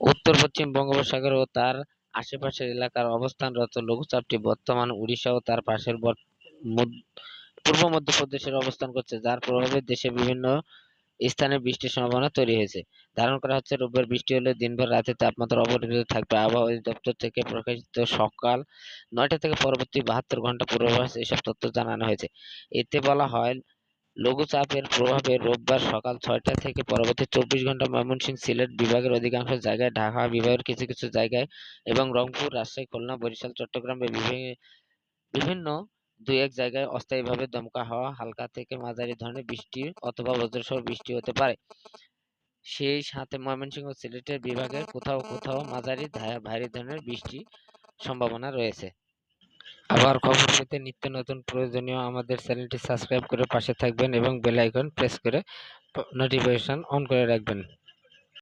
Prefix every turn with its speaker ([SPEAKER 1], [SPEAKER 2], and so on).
[SPEAKER 1] উত্তর, পশ্চিম বঙ্গোপসাগর ও তার আশেপাশের এলাকার অবস্থানরত লঘুচাপটি বর্তমান উড়িষ্যা ও তার পাশের পূর্ব মধ্যপ্রদেশের অবস্থান করছে, যার প্রভাবে দেশের বিভিন্ন স্থানে বৃষ্টির সম্ভাবনা তৈরি হয়েছে। ধারণ করা হচ্ছে, রোববার বৃষ্টি হলে দিনভর রাতে তাপমাত্রা অপরিবর্তিত থাকবে। আবহাওয়া অধিদপ্তর থেকে প্রকাশিত সকাল নয়টা থেকে পরবর্তী বাহাত্তর ঘণ্টা পূর্বাভাস এসব তথ্য জানানো হয়েছে। এতে বলা হয় লঘুচাপের প্রভাবে রোববার সকাল ছয়টা থেকে পরবর্তী চব্বিশ ঘণ্টা ময়মনসিংহ সিলেট বিভাগের অধিকাংশ জায়গায় ঢাকা বিভাগের কিছু কিছু জায়গায় এবং রংপুর, রাজশাহী, খুলনা, বরিশাল চট্টগ্রামের বিভিন্ন দুই এক জায়গায় অস্থায়ীভাবে দমকা হাওয়া হালকা থেকে মাঝারি ধরনের বৃষ্টি অথবা বজ্রসহ বৃষ্টি হতে পারে। সেই সাথে ময়মনসিংহ সিলেটের বিভাগের কোথাও কোথাও মাঝারি ভারী ধরনের বৃষ্টির সম্ভাবনা রয়েছে। আবার খবর পেতে নিত্য নতুন প্রয়োজনীয় আমাদের চ্যানেলটি সাবস্ক্রাইব করে পাশে থাকবেন এবং বেল আইকন প্রেস করে নোটিফিকেশন অন করে রাখবেন।